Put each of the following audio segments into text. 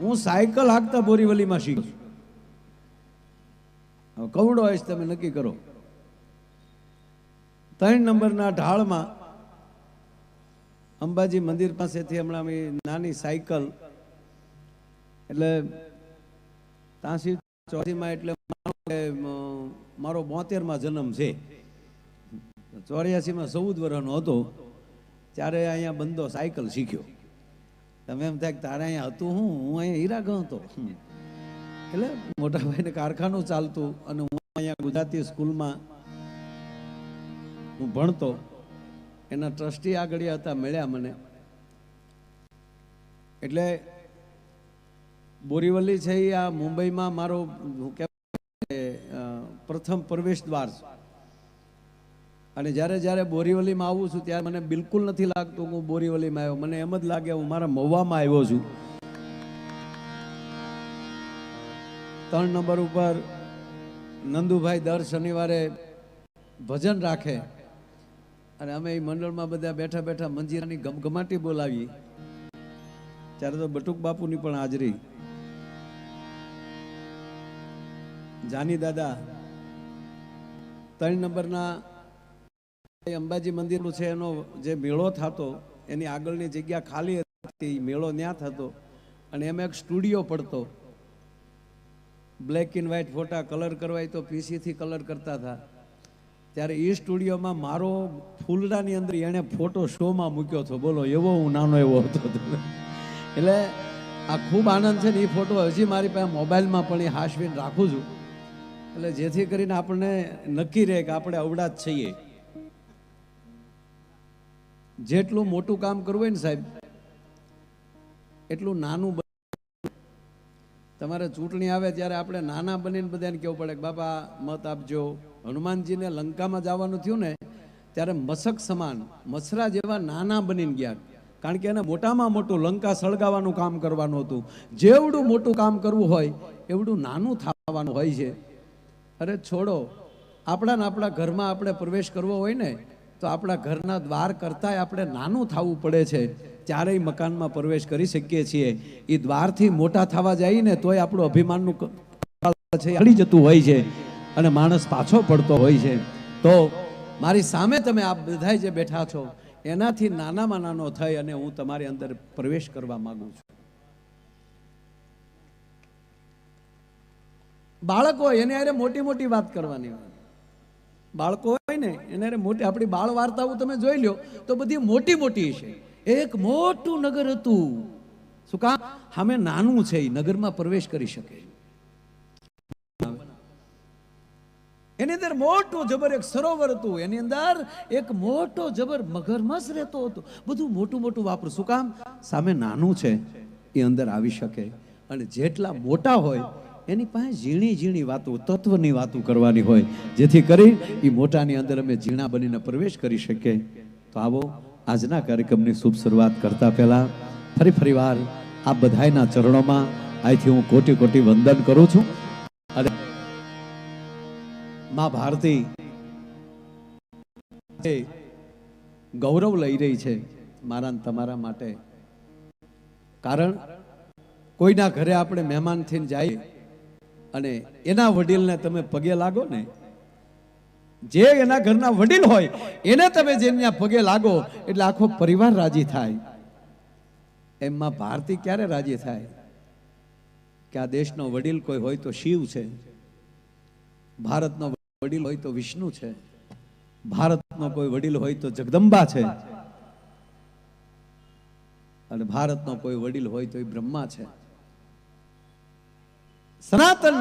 હું સાયકલ હાંકતા બોરીવલીમાં શીખ હવે કવડો હશ તમે નક્કી કરો. ત્રણ નંબરના ઢાળમાં અંબાજી મંદિર પાસેથી હમણાં અમે નાની સાયકલ, એટલે તાસી ચોથીમાં એટલે મારો બોતેરમાં જન્મ છે. ચોર્યાસીમાં ચૌદ વર્ષનો હતો, ત્યારે અહીંયા બંદો સાયકલ શીખ્યો. તમે એમ થાય તારે અહીંયા હતું હું હું અહીંયા હીરા ગયો હતો એટલે મોટા ભાઈને કારખાનું ચાલતું અને હું અહીંયા ગુજરાતી સ્કૂલમાં હું ભણતો. એના ટ્રસ્ટી આગળ હતા, મળ્યા મને. એટલે બોરીવલી છે આ મુંબઈમાં મારો હું પ્રથમ પ્રવેશ દ્વાર છે. અને જ્યારે જ્યારે બોરીવલીમાં આવું છું, ત્યારે મને બિલકુલ નથી લાગતું હું બોરીવલીમાં આવ્યો. મને એમ જ લાગે હું મારા મહુવામાં આવ્યો છું. ત્રણ નંબર ઉપર નંદુભાઈ દર શનિવારે ભજન રાખે. અને અમે એ મંડળમાં બધા બેઠા બેઠા મંજીરાની ગમગમાટી બોલાવી ત્યારે તો બટુક બાપુની પણ હાજરી. જાની દાદા, ત્રણ નંબરના અંબાજી મંદિરનું છે, એનો જે મેળો થતો, એની આગળની જગ્યા ખાલી હતી મેળો ત્યાં થતો. અને એમાં એક સ્ટુડિયો પડતો. બ્લેક એન્ડ વ્હાઇટ ફોટા કલર કરવાય તો પીસીથી કલર કરતા હતા. ત્યારે એ સ્ટુડિયોમાં મારો ફૂલડાની અંદર એણે ફોટો શોમાં મૂક્યો હતો. બોલો, એવો હું નાનો એવો હતો. એટલે આ ખૂબ આનંદ છે ને એ ફોટો હજી મારી પાસે મોબાઈલમાં પણ એ હાશવીને રાખું છું. એટલે જેથી કરીને આપણને નક્કી રહે કે આપણે અવડા જ છીએ. જેટલું મોટું કામ કરવું હોય ને સાહેબ, એટલું નાનું તમારે ચૂંટણી આવે ત્યારે આપણે નાના બનીને બધાને કહેવું પડે કે બાપા, મત આપજો. હનુમાનજીને લંકામાં જવાનું થયું ને, ત્યારે મસક સમાન, મસરા જેવા નાના બનીને ગયા. કારણ કે એને મોટામાં મોટું લંકા સળગાવવાનું કામ કરવાનું હતું. જેવડું મોટું કામ કરવું હોય, એવડું નાનું થવાનું હોય છે. અરે છોડો આપણા આપણા ઘરમાં આપણે પ્રવેશ કરવો હોય ને તો આપણા ઘરના દ્વાર કરતાંય આપણે નાનું થવું પડે છે. ચારેય મકાનમાં પ્રવેશ કરી શકીએ છીએ. એ દ્વારથી મોટા થવા ને તોય આપણું અભિમાનનું છે અડી જતું હોય છે અને માણસ પાછો પડતો હોય છે. તો મારી સામે તમે આ બધા જે બેઠા છો, એનાથી નાનામાં નાનો થઈ અને હું તમારી અંદર પ્રવેશ કરવા માંગુ છું. બાળકો, એને અરે મોટી મોટી વાત કરવાની હોય. બાળકો ને, એને મોટી, આપણી બાળ વાર્તાઓ તમે જોઈ લો તો બધી મોટી મોટી છે. એક મોટું નગર હતું. શું કામ? સામે નાનું છે એ નગરમાં પ્રવેશ કરી શકે. એની અંદર મોટું જબર, એક સરોવર હતું. એની અંદર એક મોટો જબર મગરમસ રહેતો હતો. બધું મોટું મોટું વાપરું. શું કામ? સામે નાનું છે. એ અંદર આવી શકે. અને જેટલા મોટા હોય એની પાસે ઝીણી ઝીણી વાતો, તત્વની વાતો કરવાની હોય. જેથી કરી એ મોટાની અંદર અમે ઝીણા બનીને પ્રવેશ કરી શકીએ. તો આવો, આજના કાર્યક્રમની શુભ શરૂઆત કરતા પહેલા ફરી ફરીવાર આ બધાયના ચરણોમાં અહીંથી હું કોટી કોટી વંદન કરું છું. અને મા ભારતી ગૌરવ લઈ રહી છે મારા તમારા માટે. કારણ કોઈના ઘરે આપણે મહેમાન થઈને જઈએ અને એના વડીલને તમે પગે લાગો ને. જે એના ઘરના વડીલ હોય, એને તમે જેના પગે લાગો, એટલે આખો પરિવાર રાજી થાય. એમમાં ભારતી ક્યારે રાજી થાય? કે આ દેશનો વડીલ કોઈ હોય તો શિવ છે. ભારતનો વડીલ હોય તો વિષ્ણુ છે. ભારતનો કોઈ વડીલ હોય તો જગદંબા છે. અને ભારતનો કોઈ વડીલ હોય તો એ બ્રહ્મા છે. સનાતન.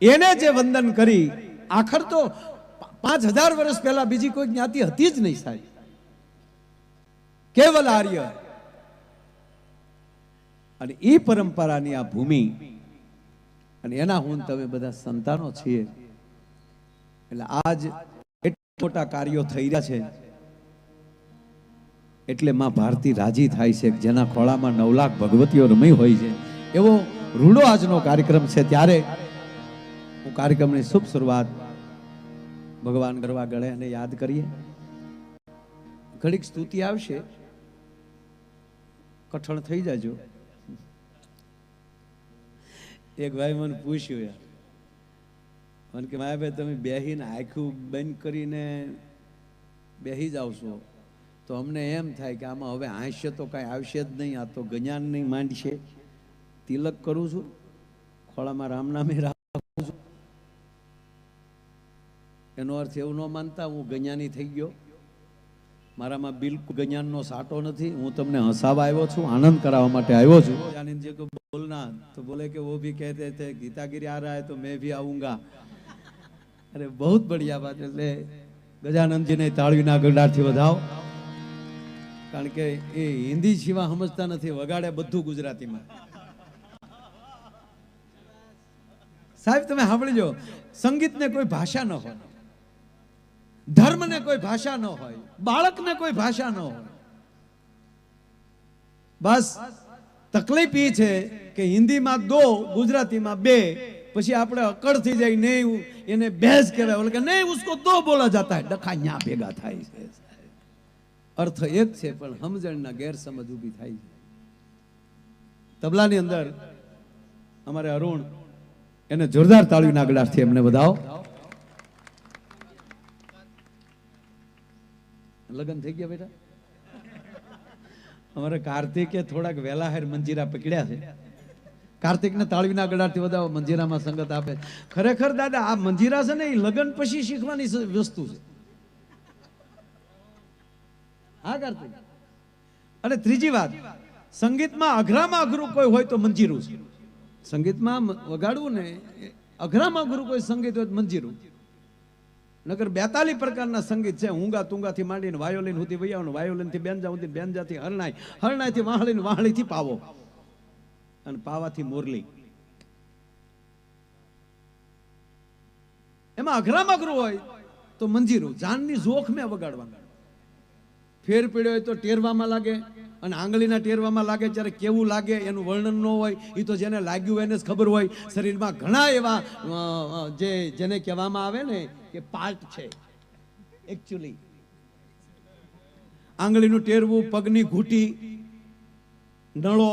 એને જે વંદન કરી, આખર તો પાંચ હજાર વર્ષ પહેલા બીજી કોઈ જ્ઞાતિ હતી જ નહીં સાહેબ. કેવલ આર્ય. અને એ પરંપરાની આ ભૂમિ, અને એના હું તમે બધા સંતાનો છીએ. એટલે આજ એટલા મોટા કાર્યો થઈ રહ્યા છે. એટલે માં ભારતી રાજી થાય છે જેના ખોળામાં નવ લાખ ભગવતીઓ રમી હોય છે. એવો રૂડો આજનો કાર્યક્રમ છે ત્યારે હું કાર્યક્રમની શુભ શરૂઆત ભગવાન ગરવા ગળે અને યાદ કરીએ. ઘડીક સ્તુતિ આવશે. કઠણ થઈ જાજો. એક ભાઈ મને પૂછ્યું યાર. મને કે, માયા ભાઈ, તમે બેહીને આખું બંધ કરીને બેહી જ છો. તો અમને એમ થાય કે આમાં હવે હાસ્ય તો કાંઈ આવશે જ નહીં, આ તો ગજાન નહીં માંડશે તિલક કરું છું, ખોળામાં રામનામે રાખું છું. એનો અર્થ એવું ન માનતા, હું ગણ્યાની થઈ ગયો. મારામાં બિલકુલ ગણ્યાનનો સાટો નથી, હું તમને હસાવા આવ્યો છું, આનંદ કરાવવા માટે આવ્યો છું. આનંદજી કે બોલના તો બોલે કે, વો ભી કહેતે થે, ગીતાગીરી આ રહા હે, તો મેં ભી આવુંગા. અરે બહુ બઢિયા વાત, એટલે ગજાનંદજીને તાળવીના ગઢાથી વધાવો. કારણ કે એ હિન્દી સિવાય સમજતા નથી, વગાડે બધું ગુજરાતીમાં. સાહેબ, તમે સાંભળજો. સંગીતને કોઈ ભાષા ન હોય. ધર્મને કોઈ ભાષા ન હોય. બાળકને કોઈ ભાષા ન હોય. બસ, તકલીફ એ છે કે હિન્દીમાં દો, ગુજરાતીમાં બે, પછી આપણે અકડ થઈ જાય નહીં એને બેઝ કહેવાય. ઓલે કે નહીં ઉસકો દો બોલા જતા હે. ડખા ન્યા ભેગા થાય છે અર્થ એક છે, પણ સમજણના ગેરસમજ ઊભી થાય છે. તબલાની અંદર અમારે અરુણ એને જોરદાર તાળીના ગળાથી એમને બધાઓ લગ્ન થઈ ગયા બેટા? અમારે કાર્તિકે થોડાક વહેલા હેર મંજીરા પકડ્યા છે. કાર્તિકને તાળવીના ગળાથી વધાવો, મંજીરામાં સંગત આપે. ખરેખર દાદા, આ મંજીરા છે ને, એ લગ્ન પછી શીખવાની વસ્તુ છે. હા, કાર્તિક? અને ત્રીજી વાત, સંગીતમાં અઘરામાં અઘરું કોઈ હોય તો મંજીરું છે. સંગીતમાં વગાડવું ને અઘરામાં અઘરું કોઈ સંગીત હોય મંજીરું નગર બેતાલી પ્રકારના સંગીત છે. ઊંગા તુંગાથી માંડીને વાયોલિન સુધી વૈયાવનું વાયોલિનથી બેનજા સુધી બેનજાથી હરણાઈ. હરણાઈથી વાહળીને વાહળીથી પાવો. અને પાવાથી મોરલી. એમાં અઘરામાં અઘરું હોય તો મંજીરું. જાનની જોખ મેં વગાડવાનું. ફેર પીડ્યો હોય તો ટેરવામાં લાગે. અને આંગળીના ટેરવામાં લાગે ત્યારે કેવું લાગે, એનું વર્ણન ન હોય એ તો જેને લાગ્યું એને જ ખબર હોય. શરીરમાં ઘણા એવા જે, જેને કહેવામાં આવે ને કે પાર્ટ છે. એકચ્યુઅલી આંગળીનું ટેરવું, પગની ઘૂંટી, નળો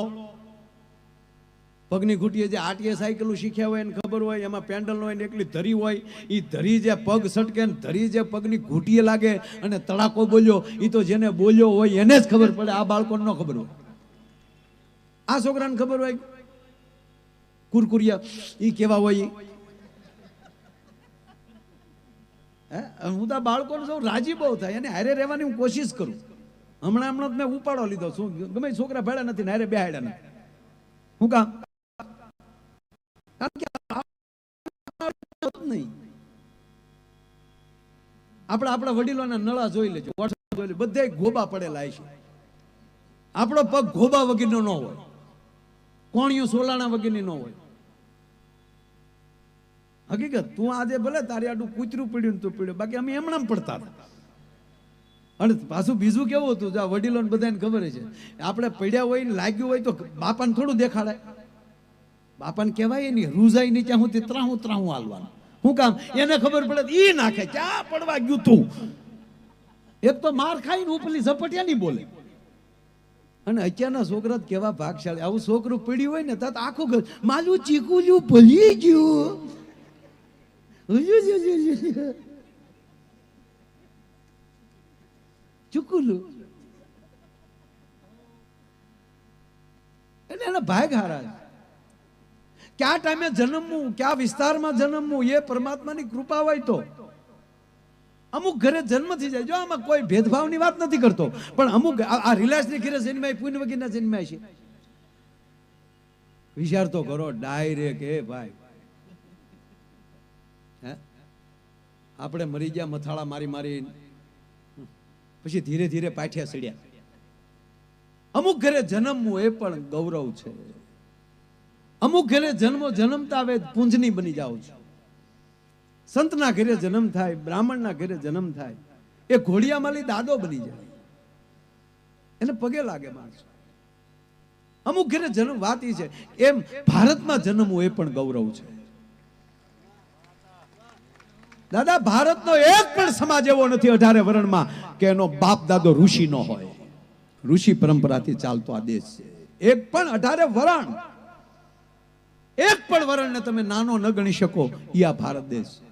પગની ઘૂંટીએ જે આટીએ સાયકલું શીખ્યા હોય એને ખબર હોય, એમાં પેન્ડલ હોય ને એકલી ધરી હોય એ ધરી જે પગ સટકે ને ધરી જે પગની ઘૂંટીએ લાગે અને તડાકો બોલ્યો એ તો જેને બોલ્યો હોય એને જ ખબર પડે, આ બાળકોને ન ખબર હોય. આ છોકરાને ખબર હોય? કુરકુરિયા એ કેવા હોય? હે? હું તો બાળકોને સૌ રાજી બહુ થાય, એને હારે રહેવાની હું કોશિશ કરું. હમણાં હમણાં મેં ઉપાડો લીધો, શું, ગમે છોકરા ભેડા નથી ને હારે બેહાડ્યા નથી. હું કામ? કારણ કે નહીં આપણે આપણા વડીલોના નળા જોઈ લેજો જોઈ લેજો બધે ગોબા પડેલા છે આપણો પગ ગોબા વગરનો ન હોય. કોણિયું સોલાણા વગરની ન હોય. હકીકત, તું આજે ભલે તારી આડું કૂતરું પીડ્યું ને તું પડ્યું, બાકી અમે એમણામ પડતા હતા. અને પાછું બીજું કેવું હતું, જો વડીલોને બધાને ખબર છે આપણે પડ્યા હોય ને લાગ્યું હોય તો બાપાને થોડું દેખાડાય. બાપાને કહેવાય નહીં રૂઝાઈ નહીં ત્યાં હું તે ત્રાહું ત્રાહું હાલવાનું. હું કામ? એને ખબર પડે એ નાખે. ચા પડવા ગયું તું. એક તો માર ખાઈને ઉપલી ઝપટિયા નહીં બોલે. અને અત્યારના છોકરા કેવા ભાગશાળી. આવું છોકરું પીડ્યું હોય ને તો આખું ઘર, માલું ચીકુલ્યું ભલી ગયું. ચૂકુલું. એટલે એના ભાગ હારા છે. કયા ટાઈમે જન્મવું, ક્યાં વિસ્તારમાં જન્મવું, એ પરમાત્માની કૃપા હોય તો. અમુક ઘરે જન્મ થઈ જાય. જો આમાં કોઈ ભેદભાવની વાત નથી કરતો, પણ અમુક આ રિલાયન્સની ઘરે જન્માય પૂન વગીરના જન્માય છે. વિચાર તો કરો, ડાયરેક્ટ, એ ભાઈ. આપણે મરી ગયા, મથાળા મારી મારી. પછી ધીરે ધીરે પાઠિયા સડ્યા અમુક ઘરે જન્મવું એ પણ ગૌરવ છે. અમુક ઘરે જન્મો જન્મતા હવે પૂંજની બની જાઓ છો. સંતના ઘરે જન્મ થાય, બ્રાહ્મણના ઘરે જન્મ થાય, એ ઘોડિયામાલી દાદો બની જાય. એને પગે લાગે માણસ. અમુક ઘરે જન્મ વાત છે. એમ ભારતમાં જન્મવું એ પણ ગૌરવ છે. દાદા, ભારતનો એક પણ સમાજ એવો નથી અઢારે વર્ણમાં કે એનો બાપ દાદો ઋષિ નો હોય. ઋષિ પરંપરાથી ચાલતો આ દેશ છે. એક પણ અઢારે વરણ એક પણ વરણને તમે નાનો ન ગણી શકો. એ આ ભારત દેશ.